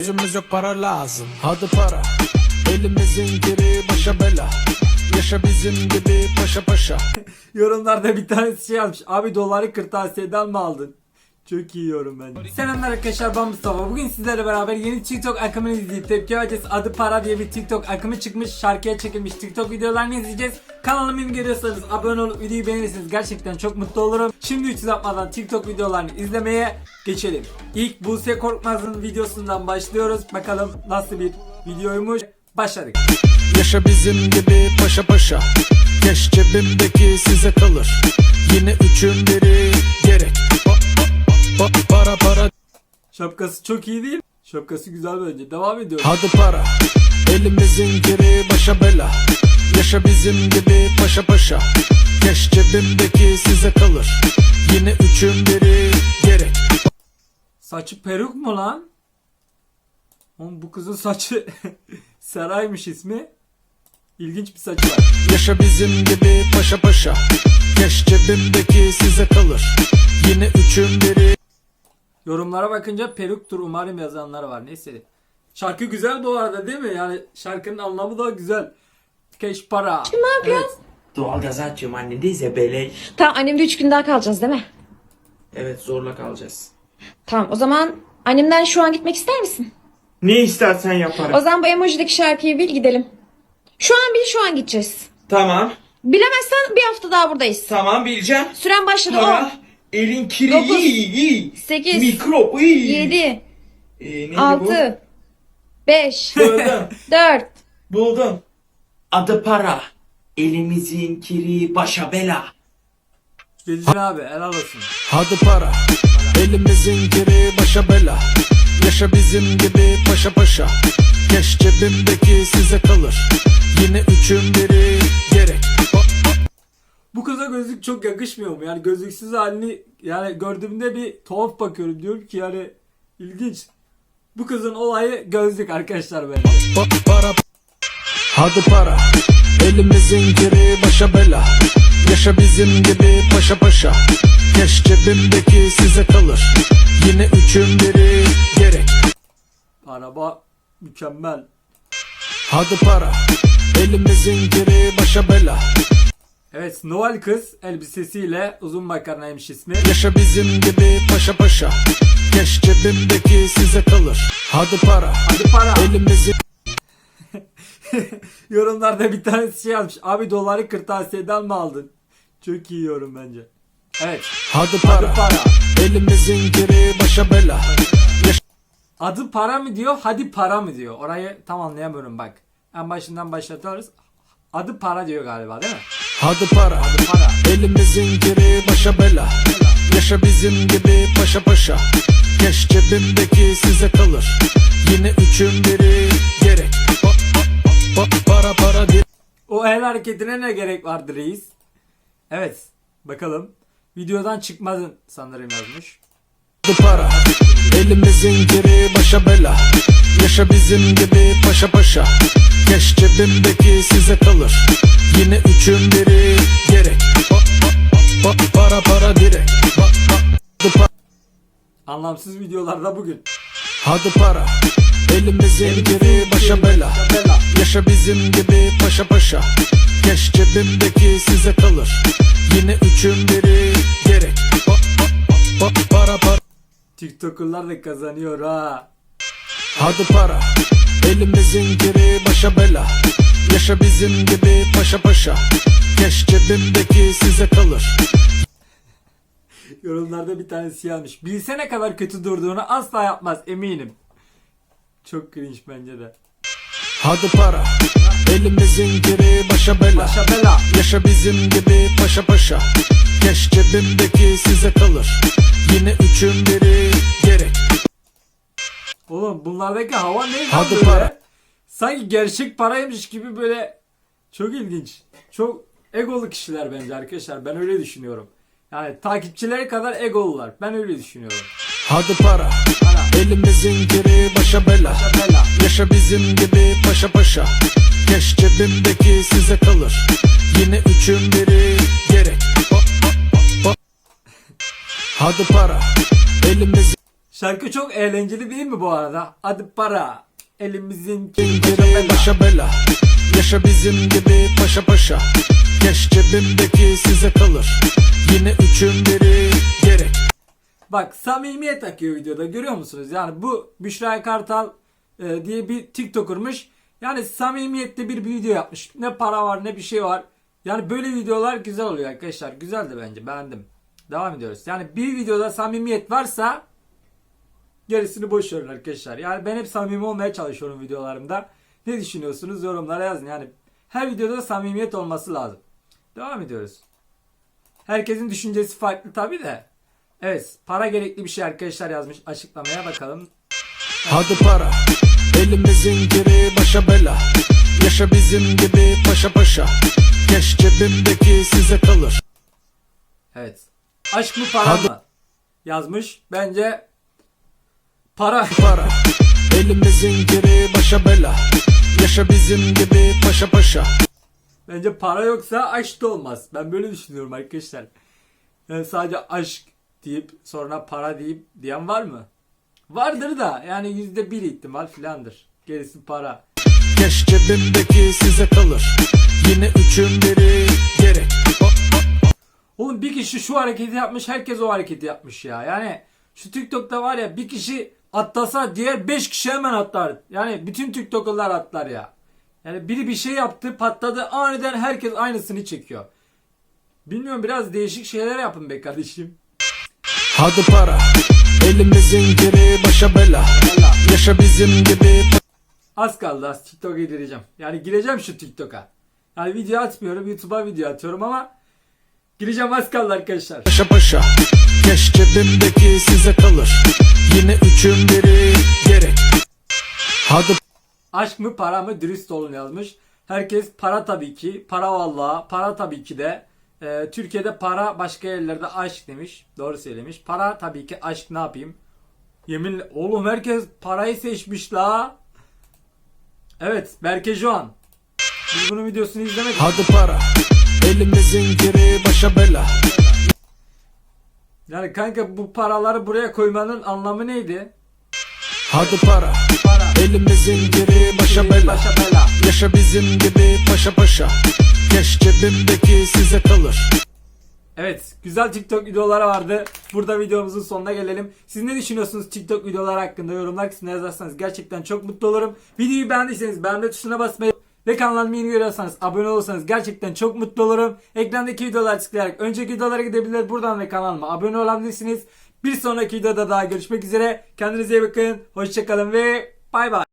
Yüzümüz yok para lazım Hadi para Elimizin giri başa bela Yaşa bizim gibi paşa paşa Yorumlarda bir tanesi şey yazmış. Abi doları kırtasiyeden mi aldın? Çok iyi yorum bence. Selamlar arkadaşlar ben Mustafa. Bugün sizlerle beraber yeni TikTok akımını izleyip tepki vereceğiz. Adı Para diye bir TikTok akımı çıkmış. Şarkıya çekilmiş TikTok videolarını izleyeceğiz. Kanalımı yeni görüyorsanız abone olup videoyu beğenirseniz gerçekten çok mutlu olurum. Şimdi hiç uzatmadan TikTok videolarını izlemeye geçelim. İlk Buse Korkmaz'ın videosundan başlıyoruz. Bakalım nasıl bir videoymuş. Başladık. Yaşa bizim gibi paşa paşa Keş cebimdeki size kalır Yine üçün biri gerek pa- pa- Para para Şapkası çok iyi değil. Şapkası güzel bence. Devam ediyoruz. Hadi para Elimizin giri başa bela Yaşa bizim gibi paşa paşa Keş cebimdeki size kalır Yine üçün biri gerek Saçı peruk mu lan? Oğlum bu kızın saçı Seray'mış ismi. İlginç bir saçı var. Yaşa bizim gibi paşa paşa Keş cebimdeki size kalır Yine üçün biri Yorumlara bakınca peruktur umarım yazanlar var. Neyse. Şarkı güzel bu arada değil mi? Yani şarkının anlamı da güzel. Keş para. Ne yapıyorsun? Doğalgaz açıyorum anne değilse beleş. Tamam annemde 3 gün daha kalacağız değil mi? Evet zorla kalacağız. Tamam o zaman annemden şu an gitmek ister misin? Ne istersen yaparım. O zaman bu emojideki şarkıyı bil gidelim. Şu an bil şu an gideceğiz. Tamam. Bilemezsen bir hafta daha buradayız. Tamam bileceğim. Süren başladı Para. Elin kiri Dokuz, iyi. Sekiz, Mikrop 10, iyi. 7, Ee, neydi 6, 5, bu? Buldum. 4, Buldum. Adı para. Elimizin kiri başa bela. Bildin abi helal olsun. Hadi para Elimizin giri başa bela Yaşa bizim gibi paşa paşa Keş cebimdeki size kalır Yine üçün biri Bu kıza gözlük çok yakışmıyor mu? Yani gözlüksüz halini yani gördüğümde bir tuhaf bakıyorum. Diyorum ki yani ilginç. Bu kızın olayı gözlük arkadaşlar pa- para. Hadi para. Elimizin giri başa bela. Yaşa bizim gibi paşa paşa. Keş cebimdeki size kalır. Yine üçün biri gerek. Araba mükemmel. Hadi para. Elimizin giri başa bela Evet Noel kız elbisesiyle uzun makarnaymış ismi. Yaşa bizim gibi paşa paşa Keş cebimdeki size kalır Hadi para Hadi para. Elimizin Yorumlarda bir tanesi şey yazmış. Abi doları kırtasiyeden mi aldın? Çok iyi yorum bence. Evet. Hadi para Hadi para. Elimizin giri başa bela Adı para mı diyor, hadi para mı diyor. Orayı tam anlayamıyorum bak. En başından başlatıyoruz. Adı para diyor galiba değil mi? Hadi para Adı para. Elimizin giri başa bela Yaşa bizim gibi paşa paşa Keş cebimdeki size kalır Yine üçün biri gerek Pa- pa- pa- Para para di- O el hareketine ne gerek vardı reis? Evet. Bakalım. Videodan çıkmadın sanırım yazmış. Hadi para Elimizin giri başa bela Yaşa bizim gibi paşa paşa Keş cebimdeki size kalır. Yine üçün biri gerek. Pa- pa- pa- Para para direkt Pa- pa- Hadi para Anlamsız videolarda bugün. Hadi para. Elimizin giri başa bela. Yaşa bizim gibi paşa paşa. Keş cebimdeki size kalır. Yine üçün biri gerek. Pa- pa- pa- Para para. TikToker'lar da kazanıyor ha. Hadi para Elimizin giri başa bela Yaşa bizim gibi paşa paşa Keş cebimdeki size kalır Yorumlarda bir tanesi yazmış. Bilse ne kadar kötü durduğunu asla yapmaz eminim. Çok cringe bence de. Hadi para Elimizin giri başa bela Başa bela. Yaşa bizim gibi paşa paşa Keş cebimdeki size kalır Yine üçün biri Oğlum bunlardaki hava ne Hadi böyle? para. Sanki gerçek paraymış gibi böyle çok ilginç. Çok egolu kişiler bence arkadaşlar. Ben öyle düşünüyorum. Yani takipçileri kadar egolular. Ben öyle düşünüyorum. Hadi para Para. Elimizin giri başa bela Başa bela. Yaşa bizim gibi paşa paşa Keş cebimdeki size kalır Yine üçün biri gerek Hadi para Elimizin Şarkı çok eğlenceli değil mi bu arada? Adı para. Elimizin Zinciri başa bela Yaşa bizim gibi paşa paşa Keş cebimdeki size kalır Yine üçün biri gerek Bak samimiyet akıyor videoda görüyor musunuz? Yani bu Büşra Kartal e, diye bir TikToker'mış. Yani samimiyette bir video yapmış. Ne para var ne bir şey var. Yani böyle videolar güzel oluyor arkadaşlar. Güzeldi bence beğendim. Devam ediyoruz. Yani bir videoda samimiyet varsa gerisini boş verin arkadaşlar. Yani ben hep samimi olmaya çalışıyorum videolarımda. Ne düşünüyorsunuz yorumlara yazın. Yani her videoda samimiyet olması lazım. Devam ediyoruz. Herkesin düşüncesi farklı tabi de. Evet para gerekli bir şey arkadaşlar yazmış açıklamaya bakalım. Hadi para Elimizin giri başa bela Yaşa bizim gibi paşa paşa Keş cebimdeki size kalır Evet. Aşk mı para Hadi. mı? Yazmış. Bence para. Para Elimizin giri başa bela Yaşa bizim gibi paşa paşa Bence para yoksa aşk da olmaz. Ben böyle düşünüyorum arkadaşlar. Yani sadece aşk deyip sonra para deyip diyen var mı? Vardır da yani yüzde bir ihtimal filandır. Gerisi para. Keş cebimdeki size kalır Yine üçün biri gerek Oğlum bir kişi şu hareketi yapmış herkes o hareketi yapmış ya. Yani şu TikTok'ta var ya bir kişi atlasa diğer 5 kişi hemen atlar. Yani bütün TikToker'lar atlar ya. Yani biri bir şey yaptı patladı aniden herkes aynısını çekiyor. Bilmiyorum biraz değişik şeyler yapın be kardeşim. Hadi para Elimizin giri başa bela. Yaşa bizim gibi Az kaldı az TikTok'a gireceğim. Yani gireceğim şu TikTok'a. Yani video atmıyorum YouTube'a video atıyorum ama gireceğim az kaldı arkadaşlar. paşa paşa Keş cebimdeki size kalır Yine üçün biri gerek Hadi Aşk mı para mı dürüst olun yazmış. Herkes para tabii ki. Para vallahi. Para tabii ki de. Ee, Türkiye'de para başka yerlerde aşk demiş. Doğru söylemiş. Para tabii ki aşk ne yapayım? Yeminle oğlum herkes parayı seçmiş la. Evet Berke Joan. Biz bunun videosunu izlemedik. Hadi para Elimizin giri başa bela Yani kanka bu paraları buraya koymanın anlamı neydi? Hadi para Para. Elimizin giri başa bela Başa bela. Yaşa bizim gibi paşa paşa Keş cebimdeki size kalır Evet güzel TikTok videoları vardı. Burada videomuzun sonuna gelelim. Siz ne düşünüyorsunuz TikTok videoları hakkında yorumlar kısmına yazarsanız gerçekten çok mutlu olurum. Videoyu beğendiyseniz beğenme tuşuna basmayı ve kanalıma yeni görüyorsanız abone olursanız gerçekten çok mutlu olurum. Ekrandaki videoları tıklayarak önceki videolara gidebilir buradan ve kanalıma abone olabilirsiniz. Bir sonraki videoda daha görüşmek üzere. Kendinize iyi bakın. Hoşçakalın ve bay bay.